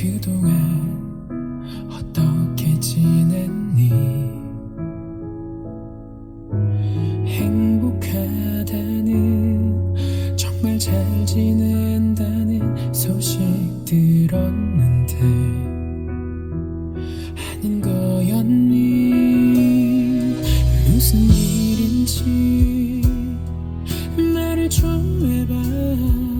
그동안 어떻게 지냈니? 행복하다는 정말 잘 지낸다는 소식 들었는데 아닌 거였니? 무슨 일인지 나를 좀 해봐.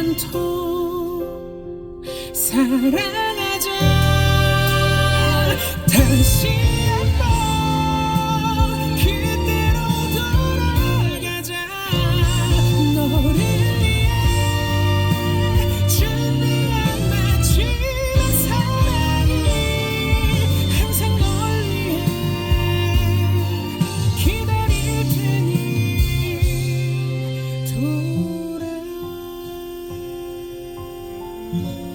않도록 사랑하자. 다시 Mm-hmm.